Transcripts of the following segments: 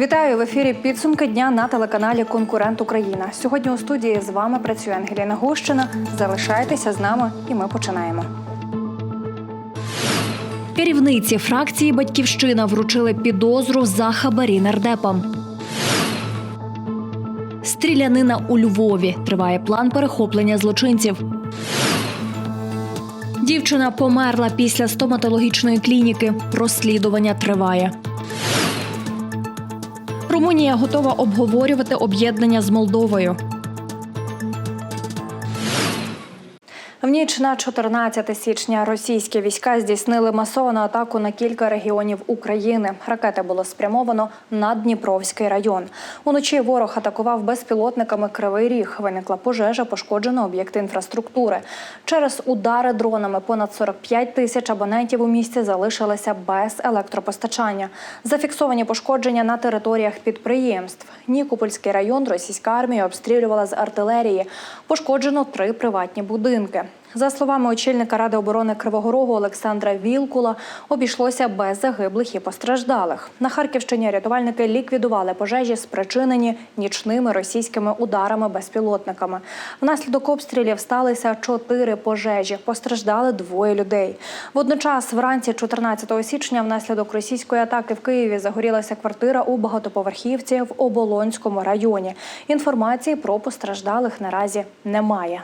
Вітаю в ефірі підсумки дня на телеканалі Конкурент Україна. Сьогодні у студії з вами працює Ангеліна Гущина. Залишайтеся з нами, і ми починаємо. Керівниці фракції Батьківщина вручили підозру за хабарі нардепам. Стрілянина у Львові. Триває план перехоплення злочинців. Дівчина померла після стоматологічної клініки. Розслідування триває. Румунія готова обговорювати об'єднання з Молдовою. Ніч на 14 січня російські війська здійснили масовану атаку на кілька регіонів України. Ракети було спрямовано на Дніпровський район. Уночі ворог атакував безпілотниками Кривий Ріг. Виникла пожежа, пошкоджено об'єкти інфраструктури. Через удари дронами понад 45 тисяч абонентів у місті залишилися без електропостачання. Зафіксовані пошкодження на територіях підприємств. Нікопольський район російська армія обстрілювала з артилерії. Пошкоджено три приватні будинки. За словами очільника Ради оборони Кривого Рогу Олександра Вілкула, обійшлося без загиблих і постраждалих. На Харківщині рятувальники ліквідували пожежі, спричинені нічними російськими ударами безпілотниками. Внаслідок обстрілів сталися чотири пожежі. Постраждали двоє людей. Водночас, вранці 14 січня, внаслідок російської атаки в Києві загорілася квартира у багатоповерхівці в Оболонському районі. Інформації про постраждалих наразі немає.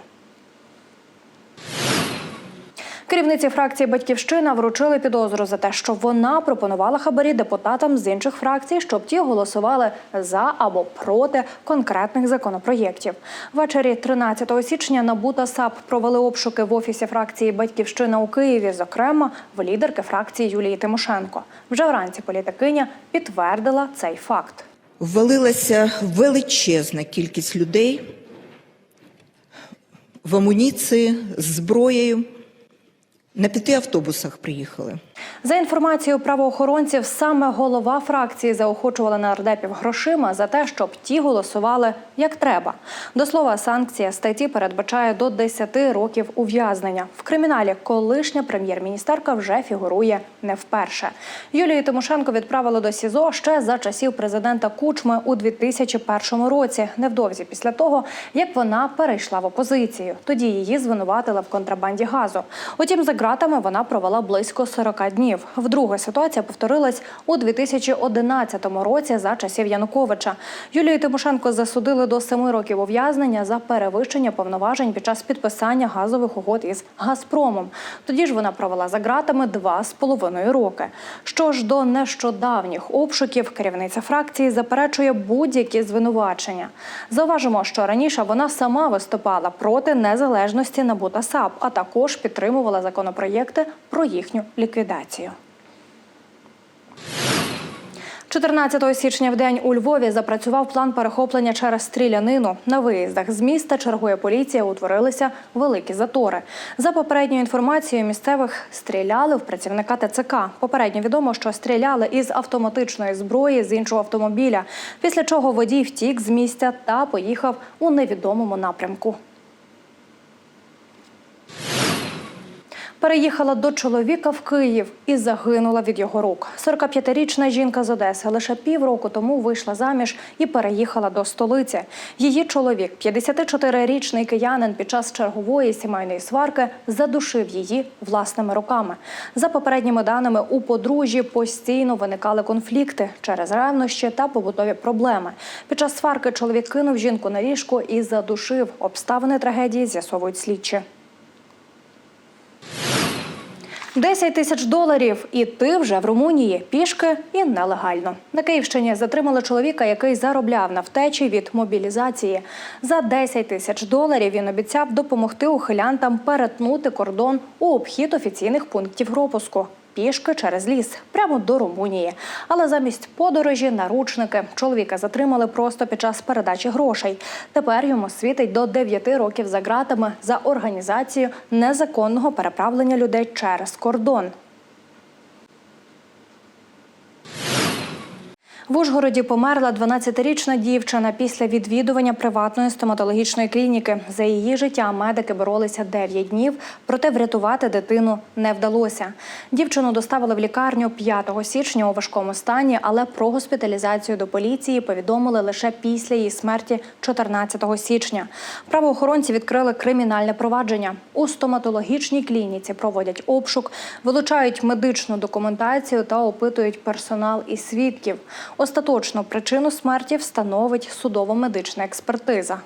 Керівниці фракції Батьківщина вручили підозру за те, що вона пропонувала хабарі депутатам з інших фракцій, щоб ті голосували за або проти конкретних законопроєктів. Ввечері 13 січня НАБУ та САП провели обшуки в офісі фракції Батьківщина у Києві, зокрема в лідерки фракції Юлії Тимошенко. Вже вранці політикиня підтвердила цей факт. Ввалилася величезна кількість людей в амуніції з зброєю. На п'яти автобусах приїхали. За інформацією правоохоронців, саме голова фракції заохочувала нардепів грошима за те, щоб ті голосували як треба. До слова, санкція статті передбачає до 10 років ув'язнення. В криміналі колишня прем'єр-міністерка вже фігурує не вперше. Юлію Тимошенко відправили до СІЗО ще за часів президента Кучми у 2001 році, невдовзі після того, як вона перейшла в опозицію. Тоді її звинуватили в контрабанді газу. Утім, за ґратами вона провела близько 40 днів. Вдруге ситуація повторилась у 2011 році за часів Януковича. Юлію Тимошенко засудили до семи років ув'язнення за перевищення повноважень під час підписання газових угод із Газпромом. Тоді ж вона провела за ґратами два з половиною роки. Що ж до нещодавніх обшуків, керівниця фракції заперечує будь-які звинувачення. Зауважимо, що раніше вона сама виступала проти незалежності НАБУ та САП, а також підтримувала законопроєкти про їхню ліквідацію. 14 січня в день у Львові запрацював план перехоплення через стрілянину. На виїздах з міста чергує поліція. Утворилися великі затори. За попередньою інформацією місцевих стріляли в працівника ТЦК. Попередньо відомо, що стріляли із автоматичної зброї з іншого автомобіля. Після чого водій втік з місця та поїхав у невідомому напрямку. Переїхала до чоловіка в Київ і загинула від його рук. 45-річна жінка з Одеси лише півроку тому вийшла заміж і переїхала до столиці. Її чоловік, 54-річний киянин, під час чергової сімейної сварки задушив її власними руками. За попередніми даними, у подружжі постійно виникали конфлікти через ревнощі та побутові проблеми. Під час сварки чоловік кинув жінку на ліжко і задушив. Обставини трагедії з'ясовують слідчі. 10 тисяч доларів, і ти вже в Румунії пішки і нелегально. На Київщині затримали чоловіка, який заробляв на втечі від мобілізації. За 10 тисяч доларів він обіцяв допомогти ухилянтам перетнути кордон у обхід офіційних пунктів пропуску. Пішки через ліс прямо до Румунії. Але замість подорожі наручники чоловіка затримали просто під час передачі грошей. Тепер йому світить до 9 років за ґратами за організацію незаконного переправлення людей через кордон. В Ужгороді померла 12-річна дівчина після відвідування приватної стоматологічної клініки. За її життя медики боролися 9 днів, проте врятувати дитину не вдалося. Дівчину доставили в лікарню 5 січня у важкому стані, але про госпіталізацію до поліції повідомили лише після її смерті 14 січня. Правоохоронці відкрили кримінальне провадження. У стоматологічній клініці проводять обшук, вилучають медичну документацію та опитують персонал і свідків. Остаточну причину смерті встановить судово-медична експертиза.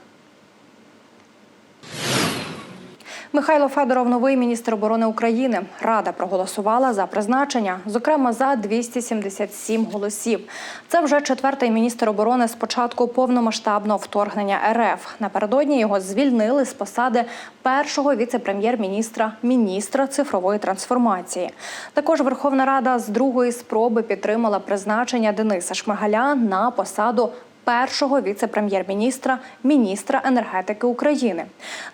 Михайло Федоров, новий міністр оборони України. Рада проголосувала за призначення, зокрема за 277 голосів. Це вже четвертий міністр оборони з початку повномасштабного вторгнення РФ. Напередодні його звільнили з посади першого віце-прем'єр-міністра, міністра цифрової трансформації. Також Верховна Рада з другої спроби підтримала призначення Дениса Шмигаля на посаду першого віце-прем'єр-міністра, міністра енергетики України.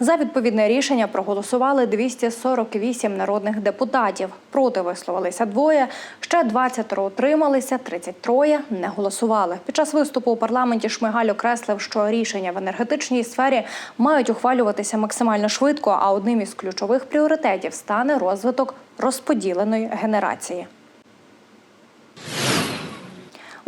За відповідне рішення проголосували 248 народних депутатів. Проти висловилися двоє. Ще 20 утрималися, 33 не голосували. Під час виступу у парламенті Шмигаль окреслив, що рішення в енергетичній сфері мають ухвалюватися максимально швидко. А одним із ключових пріоритетів стане розвиток розподіленої генерації.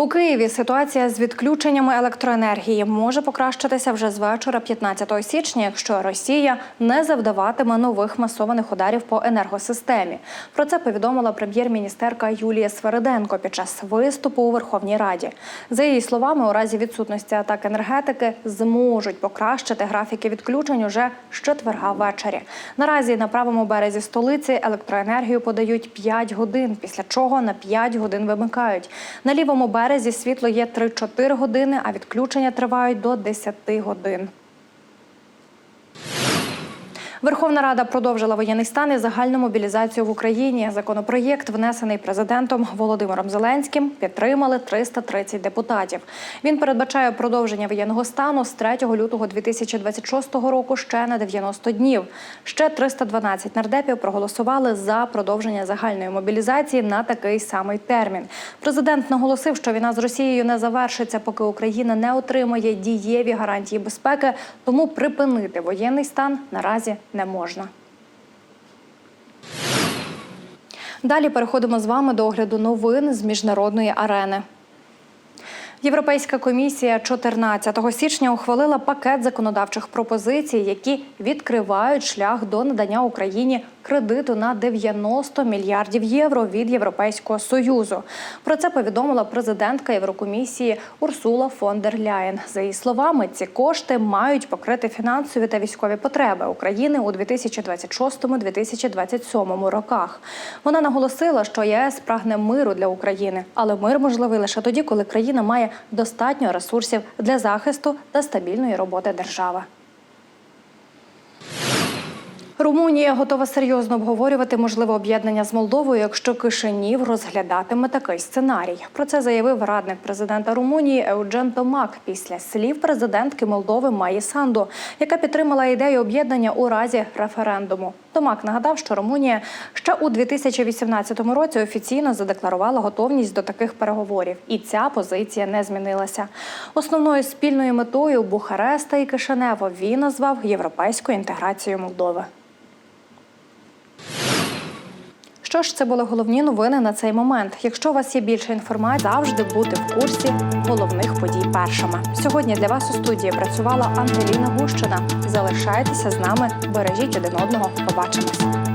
У Києві ситуація з відключеннями електроенергії може покращитися вже з вечора 15 січня, якщо Росія не завдаватиме нових масованих ударів по енергосистемі. Про це повідомила прем'єр-міністерка Юлія Свериденко під час виступу у Верховній Раді. За її словами, у разі відсутності атак енергетики зможуть покращити графіки відключень уже з четверга ввечері. Наразі на правому березі столиці електроенергію подають 5 годин, після чого на 5 годин вимикають. На лівому березі світло є 3-4 години, а відключення тривають до 10 годин. Верховна Рада продовжила воєнний стан і загальну мобілізацію в Україні. Законопроєкт, внесений президентом Володимиром Зеленським, підтримали 330 депутатів. Він передбачає продовження воєнного стану з 3 лютого 2026 року ще на 90 днів. Ще 312 нардепів проголосували за продовження загальної мобілізації на такий самий термін. Президент наголосив, що війна з Росією не завершиться, поки Україна не отримає дієві гарантії безпеки, тому припинити воєнний стан наразі не можна. Далі переходимо з вами до огляду новин з міжнародної арени. Європейська комісія 14 січня ухвалила пакет законодавчих пропозицій, які відкривають шлях до надання Україні кредиту на 90 мільярдів євро від Європейського союзу. Про це повідомила президентка Єврокомісії Урсула фон дер Ляєн. За її словами, ці кошти мають покрити фінансові та військові потреби України у 2026-2027 роках. Вона наголосила, що ЄС прагне миру для України, але мир можливий лише тоді, коли країна має достатньо ресурсів для захисту та стабільної роботи держави. Румунія готова серйозно обговорювати можливе об'єднання з Молдовою, якщо Кишинів розглядатиме такий сценарій. Про це заявив радник президента Румунії Еуджен Томак після слів президентки Молдови Маї Санду, яка підтримала ідею об'єднання у разі референдуму. Томак нагадав, що Румунія ще у 2018 році офіційно задекларувала готовність до таких переговорів, і ця позиція не змінилася. Основною спільною метою Бухареста і Кишинево він назвав європейську інтеграцію Молдови. Що ж, це були головні новини на цей момент. Якщо у вас є більше інформації, завжди бути в курсі головних подій першими. Сьогодні для вас у студії працювала Ангеліна Гущина. Залишайтеся з нами, бережіть один одного. Побачимось.